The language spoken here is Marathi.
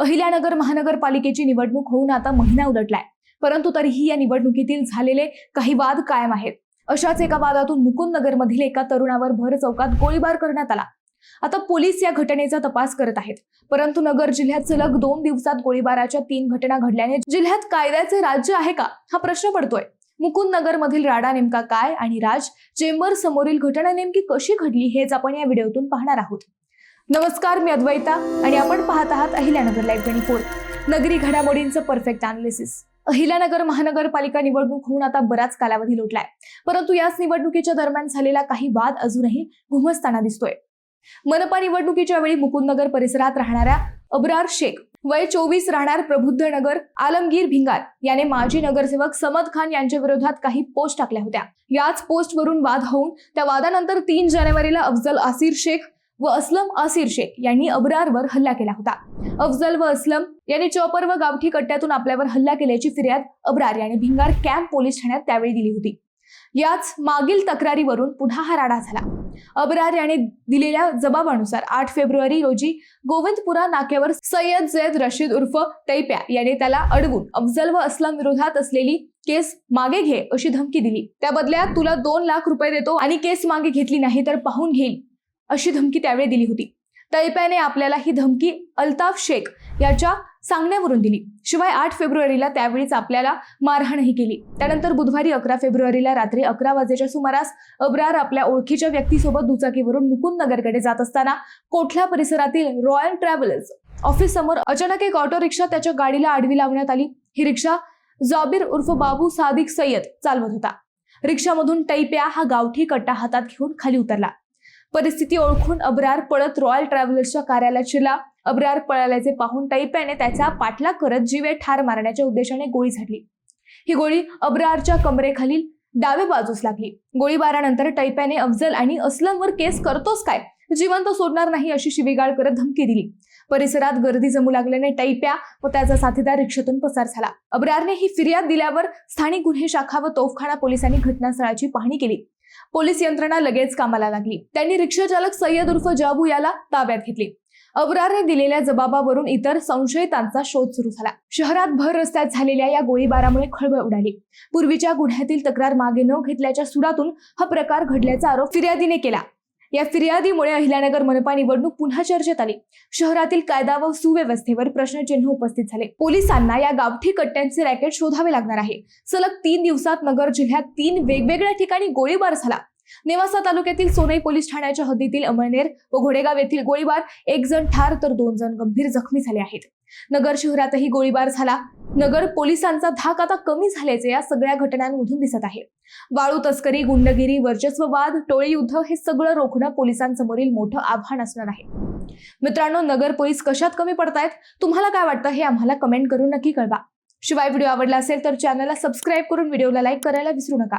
अहिल्यानगर महानगरपालिकेची निवडणूक होऊन आता महिना उलटलाय. परंतु तरीही या निवडणुकीतील झालेले काही वाद कायम आहेत. अशाच एका वादातून मुकुंद नगरमधील एका तरुणावर भर चौकात गोळीबार करण्यात आला. आता पोलीस या घटनेचा तपास करत आहेत. परंतु नगर जिल्ह्यात सलग दोन दिवसात गोळीबाराच्या तीन घटना घडल्याने जिल्ह्यात कायद्याचे राज्य आहे का? हा प्रश्न पडतोय. मुकुंद मधील राडा नेमका काय आणि राज चेंबर समोरील घटना नेमकी कशी घडली हेच आपण या व्हिडिओतून पाहणार आहोत. नमस्कार मी अद्वैता आणि आपण पाहत आहात अहिल्यानगर लाईव्ह ट्वेंटी फोर नगरी घडामोडींचं परफेक्ट अनालिसिस अहिल्यानगर महानगरपालिका निवडणूक होऊन आता बराच कालावधी लोटलाय. परंतु याच निवडणुकीच्या दरम्यान झालेला काही वाद अजूनही घुमसताना दिसतोय. मनपा निवडणुकीच्या वेळी मुकुंदनगर परिसरात राहणाऱ्या अब्रार शेख वय चोवीस राहणार प्रबुद्ध नगर आलमगीर भिंगार याने माजी नगरसेवक समद खान यांच्या विरोधात काही पोस्ट टाकल्या होत्या. याच पोस्टवरून वाद होऊन त्या वादानंतर तीन जानेवारीला अफजल आसिर शेख व असलम आसिर शेख यांनी अब्रारवर हल्ला केला होता. अफजल व असलम यांनी चॉपर व गावठी कट्ट्यातून आपल्यावर हल्ला केल्याची फिर्याद अब्रार यांनी भिंगार कॅम्प पोलीस ठाण्यात त्यावेळी दिली होती. याच मागील तक्रारीवरून पुन्हा हा राडा झाला. अब्रार याने दिलेल्या जबाबानुसार आठ फेब्रुवारी रोजी गोविंदपुरा नाक्यावर सय्यद जैद रशीद उर्फ तैप्या याने त्याला अडवून अफजल व असलम विरोधात असलेली केस मागे घे अशी धमकी दिली. त्या बदल्यात तुला दोन लाख रुपये देतो आणि केस मागे घेतली नाही तर पाहून घेईल. अशी धमकी त्यावेळी दिली होती. तैप्याने आपल्याला ही धमकी अल्ताफ शेख याच्या सांगण्यावरून दिली. शिवाय आठ फेब्रुवारीला त्यावेळीच आपल्याला मारहाणही केली. त्यानंतर बुधवारी अकरा फेब्रुवारीला रात्री अकरा वाजेच्या सुमारास अब्रार आपल्या ओळखीच्या व्यक्तीसोबत दुचाकीवरून मुकुंदनगरकडे जात असताना कोठला परिसरातील रॉयल ट्रॅव्हलर्स ऑफिस समोर अचानक एक ऑटो रिक्षा त्याच्या गाडीला आडवी लावण्यात आली. ही रिक्षा जाबीर उर्फ बाबू सादिक सय्यद चालवत होता. रिक्षामधून टैप्या हा गावठी कट्टा हातात घेऊन खाली उतरला. परिस्थिती ओळखून अब्रार पळत रॉयल ट्रॅव्हलर्सच्या कार्यालयात शिरला अब्रार पळाल्याचे पाहून टैप्याने त्याचा पाठलाग करत जीवे ठार मारण्याच्या उद्देशाने गोळी झाडली. ही गोळी अब्रारच्या कमरेखालील डावे बाजूस लागली. गोळीबारानंतर टैप्याने अफजल आणि असलमवर केस करतोस काय? जिवंत सोडणार नाही अशी शिवीगाळ करत धमकी दिली. परिसरात गर्दी जमू लागल्याने टैप्या व त्याचा साथीदार रिक्षेतून पसार झाला. अब्रारने ही फिर्याद दिल्यावर स्थानिक गुन्हे शाखा व तोफखाना पोलिसांनी घटनास्थळाची पाहणी केली. पोलीस यंत्रणा लगेच कामाला लागली. त्यांनी रिक्षाचालक सय्यद उर्फ जाबू याला ताब्यात घेतले. अब्रारने दिलेल्या जबाबावरून इतर संशयितांचा शोध सुरू झाला. शहरात भर रस्त्यात झालेल्या या गोळीबारामुळे खळबळ उडाली. पूर्वीच्या गुन्ह्यातील तक्रार मागे न घेतल्याच्या सुरातून हा प्रकार घडल्याचा आरोप फिर्यादीने केला. या फिर्यादीमुळे अहिल्यानगर मनपा निवडणूक पुन्हा चर्चेत आली. शहरातील कायदा व सुव्यवस्थेवर प्रश्नचिन्ह उपस्थित झाले. पोलिसांना या गावठी कट्ट्यांचे रॅकेट शोधावे लागणार आहे. सलग तीन दिवसात नगर जिल्ह्यात तीन वेगवेगळ्या ठिकाणी गोळीबार झाला. नेवासा तालुक्यातील सोनई पोलीस ठाण्याच्या हद्दीतील अमळनेर व घोडेगाव येथील गोळीबार. एक जण ठार तर दोन जण गंभीर जखमी झाले आहेत. नगर शहरातही गोळीबार झाला. नगर पोलिसांचा धाक आता कमी झाल्याचे या सगळ्या घटनांमधून दिसत आहे. वाळू तस्करी गुंडगिरी वर्चस्ववाद टोळी युद्ध हे सगळं रोखणं पोलिसांसमोरील मोठं आव्हान असणार आहे. मित्रांनो नगर पोलीस कशात कमी पडतायत? तुम्हाला काय वाटतं हे आम्हाला कमेंट करून नक्की कळवा. शिवाय व्हिडिओ आवडला असेल तर चॅनलला सबस्क्राईब करून व्हिडिओला लाईक करायला विसरू नका.